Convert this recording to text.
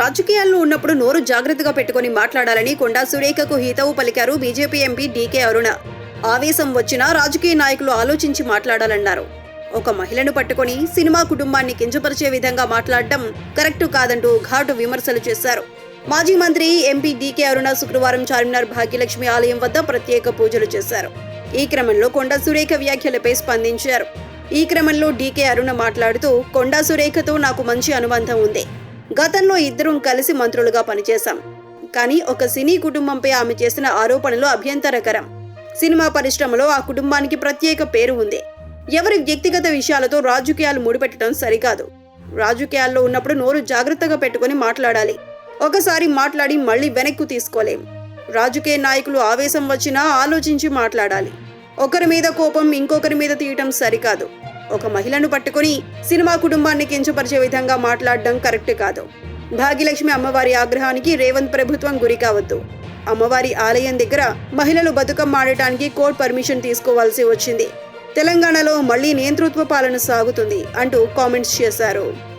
రాజకీయాల్లో ఉన్నప్పుడు నోరు జాగ్రత్తగా పెట్టుకొని మాట్లాడాలని కొండా సురేఖకు హితవు పలికారు బీజేపీ ఎంపీ డీకే అరుణ. ఆవేశం వచ్చినా రాజకీయ నాయకులు ఆలోచించి మాట్లాడాలన్నారు. ఒక మహిళను పట్టుకొని సినిమా కుటుంబాన్ని కించపరిచే విధంగా మాట్లాడటం కరెక్టు కాదంటూ ఘాటు విమర్శలు చేశారు. మాజీ మంత్రి ఎంపీ డీకే అరుణ శుక్రవారం చార్మినార్ భాగ్యలక్ష్మి ఆలయం వద్ద ప్రత్యేక పూజలు చేశారు. ఈ క్రమంలో కొండా సురేఖ వ్యాఖ్యలపై స్పందించారు. ఈ క్రమంలో డీకే అరుణ మాట్లాడుతూ కొండా సురేఖతో నాకు మంచి అనుబంధం ఉంది. గతంలో ఇద్దరం కలిసి మంత్రులుగా పనిచేశాం. కానీ ఒక సినీ కుటుంబంపై ఆమె చేసిన ఆరోపణలు అభ్యంతరకరం. సినిమా పరిశ్రమలో ఆ కుటుంబానికి ప్రత్యేక పేరు ఉంది. ఎవరి వ్యక్తిగత విషయాలతో రాజకీయాలు ముడిపెట్టడం సరికాదు. రాజకీయాల్లో ఉన్నప్పుడు నోరు జాగ్రత్తగా పెట్టుకొని మాట్లాడాలి. ఒకసారి మాట్లాడి మళ్ళీ వెనక్కు తీసుకోలేం. రాజకీయ నాయకులు ఆవేశం వచ్చినా ఆలోచించి మాట్లాడాలి. ఒకరి మీద కోపం ఇంకొకరి మీద తీయటం సరికాదు. ఒక మహిళను పట్టుకుని సినిమా కుటుంబాన్ని కించపరిచే విధంగా మాట్లాడడం కరెక్ట్ కాదు. భాగ్యలక్ష్మి అమ్మవారి ఆగ్రహానికి రేవంత్ ప్రభుత్వం గురి కావద్దు. అమ్మవారి ఆలయం దగ్గర మహిళలు బతుకమ్మ ఆడటానికి కోర్టు పర్మిషన్ తీసుకోవాల్సి వచ్చింది. తెలంగాణలో మళ్ళీ నియంతృత్వ పాలన సాగుతుంది అంటూ కామెంట్స్ చేశారు.